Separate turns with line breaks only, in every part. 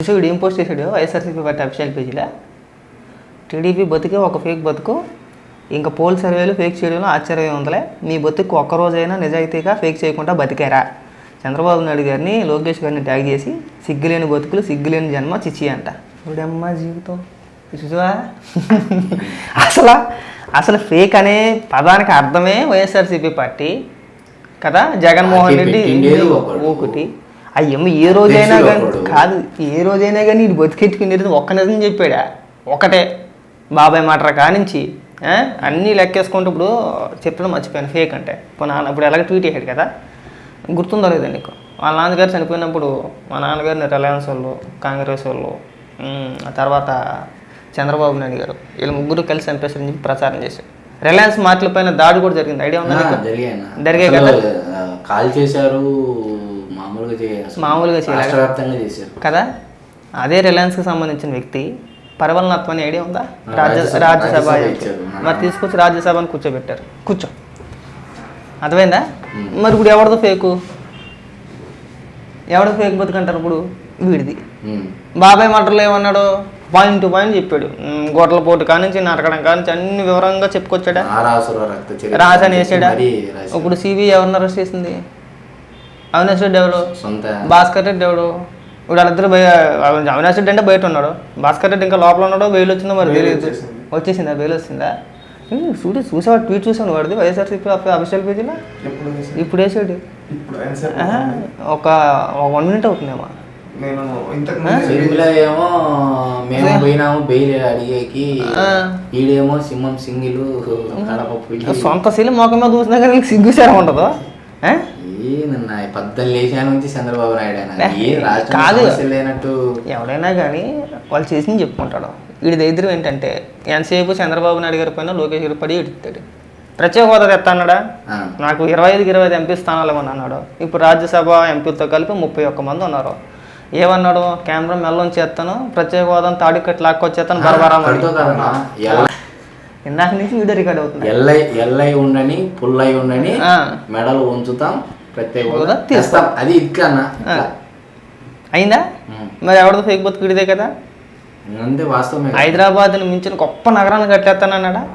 చూసి వీడు ఏం పోస్ట్ చేశాడు వైఎస్ఆర్సీపీ పార్టీ అఫీషియల్ పేజీలో? టీడీపీ బతికే ఒక ఫేక్ బతుకు. ఇంకా పోల్ సర్వేలు ఫేక్ చేయడంలో ఆశ్చర్యం ఉందలే. మీ బతుకు ఒక్కరోజైనా నిజాయితీగా ఫేక్ చేయకుండా బతికారా. చంద్రబాబు నాయుడు గారిని లోకేష్ గారిని ట్యాగ్ చేసి సిగ్గులేని బతుకులు సిగ్గులేని జన్మ చిచ్చి అంట. ఇప్పుడమ్మా జీవితం? చూసావా? అసలు అసలు ఫేక్ అనే పదానికి అర్థమే వైఎస్ఆర్సీపీ పార్టీ కదా? జగన్మోహన్ రెడ్డి. ఒకటి అయ్యమ్మ ఏ రోజైనా కానీ. కాదు ఏ రోజైనా కానీ ఇది బతికెట్టుకునేది ఒక్క నిజం చెప్పాడా? ఒకటే. బాబాయ్ మాటరా కానించి? అన్నీ లెక్కేసుకుంటూ ఇప్పుడు చెప్పడం మర్చిపోయాను ఫేక్ అంటే. ఇప్పుడు నాన్న ఇప్పుడు ఎలాగ ట్వీట్ చేశాడు కదా? గుర్తుందో లేదా నీకు? వాళ్ళ నాన్నగారు చనిపోయినప్పుడు మా నాన్నగారిని రిలయన్స్ వాళ్ళు కాంగ్రెస్ వాళ్ళు ఆ తర్వాత చంద్రబాబు నాయుడు గారు వీళ్ళు ముగ్గురు కలిసి చంపేస్తారని చెప్పి ప్రచారం చేశారు. రిలయన్స్ మార్ట్ల పైన దాడి కూడా జరిగింది. ఐడియా ఉందా
అసలు,
కదా?
కాల్ చేశారు మామూలుగా చేయాలి
మామూలుగా
చేశారు.
కదా? అదే రిలయన్స్కి సంబంధించిన వ్యక్తి పరివలనత్వం అనే ఐడియా ఉందా? రాజ్య
రాజ్యసభ-.
మరి తీసుకొచ్చి రాజ్యసభని కూర్చోబెట్టారు. కూర్చో. అర్థమైందా. మరి ఇప్పుడు ఎవరిదో ఫేకు? ఎవరిదో ఫేక్ బతుకంటారు ఇప్పుడు? వీడిది. బాబాయ్ మాటల్లో ఏమన్నాడు? పాయింట్ టు పాయింట్ చెప్పాడు గొడ్ల పోటు కానించి నరకడం కానించి అన్ని వివరంగా చెప్పుకొచ్చాడా?
చరిత్ర
రాజని వేసాడా. ఇప్పుడు సిబి ఎవరిని అరెస్ట్ చేసింది? అవినాష్ రెడ్డి ఎవరు?
సొంత.
భాస్కర్ రెడ్డి ఎవడు ఇప్పుడు వాళ్ళిద్దరు బయ అవినాష్ రెడ్డి అంటే బయట ఉన్నాడు. భాస్కర్ రెడ్డి ఇంకా లోపల ఉన్నాడో బెయిల్ వచ్చిందో మరి తెలియదు.
వచ్చేసింది.
బెయిల్ వచ్చిందా? చూడు చూసావా ట్వీట్ చూసాను వాడిది వైఎస్ఆర్సీపీ అఫీషియల్ పేజీలో? ఇప్పుడు వేసాడు? ఒక వన్ మినిట్ అవుతుందేమో.
నేను ఇంతకు
ఆ?
సిమ్లో ఏమో మేము పోయినాము బెయిల్ అడిగేకి. ఈడేమో సింహం సింగిల్ కడప పులి.
సొంత శీలం మొఖం మీద చూసినా కానీ సిగ్గుసారం ఉండదు?
ఏనన్నా పద్దలు లేచా నుంచి చంద్రబాబు నాయుడు ఏ
కాదు.
లేనట్టు.
ఎవడైనా కానీ వాళ్ళు చేసింది చెప్పుకుంటాడు. వీడి దగ్గర ఏంటంటే ఎంతసేపు చంద్రబాబు నాయుడు గారి పైన లోకేష్ గారి పడి ఎడుతాడు ప్రత్యేక హోదా తెస్తా అన్నాడా?
ఆ.
నాకు ఇరవై ఐదుకి ఇరవై ఐదు ఎంపీ స్థానాలు ఇవ్వను అన్నాడు. ఇప్పుడు రాజ్యసభ ఎంపీలతో కలిపి ముప్పై ఒక్క మంది ఉన్నారు. ఏమన్నాడు? కెమెరా మెల్లం చేస్తాను ప్రత్యేక హోదాను తాడికట్టు లాక్కొచ్చేస్తాను
ఎల్ల
ఇందాక నుంచి వీడియో రికార్డ్ అవుతుంది.
ఎల్లై ఎల్లై ఉండని పుల్లై ఉండని. మెడలు ఉంచుతాం ప్రత్యేక
తీస్తాం.
అది ఇట్లన్నా
ఆ. అయిందా. మరి ఎవరిదో ఫేక్ బతుకు వీడిదే కదా?
అంతే వాస్తవమే కదా.
హైదరాబాద్ని మించిన గొప్ప నగరాన్ని కట్టేస్తానన్నాడా.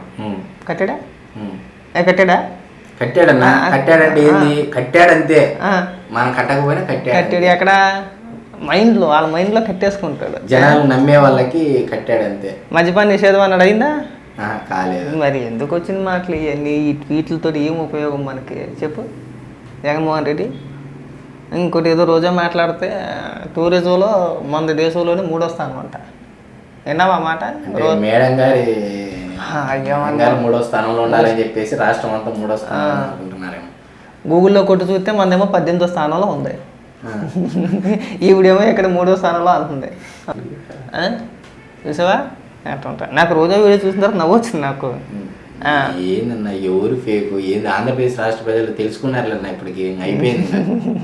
కట్టాడా? కట్టాడా?
కట్టాడన్నా. కట్టాడంటే ఏంది? కట్టాడంతే. మనం కట్టకపోయినా కట్టాడు.
కట్టాడు ఎక్కడ? మైండ్లో వాళ్ళ మైండ్లో కట్టేసుకుంటాడు.
జనాలు నమ్మే వాళ్ళకి కట్టాడంతే.
మద్యపాన నిషేధం అన్నాడు అయిందా?
కాలేదు.
మరి ఎందుకు వచ్చిన మాటలు ఇవన్నీ? ఈ ట్వీట్లతో ఏం ఉపయోగం మనకి? చెప్పు. జగన్మోహన్ రెడ్డి? ఇంకోటి ఏదో రోజా మాట్లాడితే టూరిజంలో మన దేశంలోనే మూడో స్థానం అంట. విన్నావా మాట?
మేడం గారి? మేడం గారు మూడో స్థానంలో ఉండాలని చెప్పేసి రాష్ట్రం అంతా మూడో స్థానం అనుకుంటున్నారేమో.
గూగుల్లో కొట్టి చూస్తే మనదేమో పద్దెనిమిదో స్థానంలో ఉంది. ఈవిడేమో ఇక్కడ మూడో స్థానంలో అంటుంది? చూసావా? అట్లా ఉంటా నాకు రోజా వీడియో చూసిన తర్వాత నవ్వు వచ్చింది నాకు.
ఏందన్నా ఎవరు ఫేక్ ఏంది? ఆంధ్రప్రదేశ్ రాష్ట్ర ప్రజలు తెలుసుకున్నారులన్నా ఇప్పటికి. అయిపోయింది.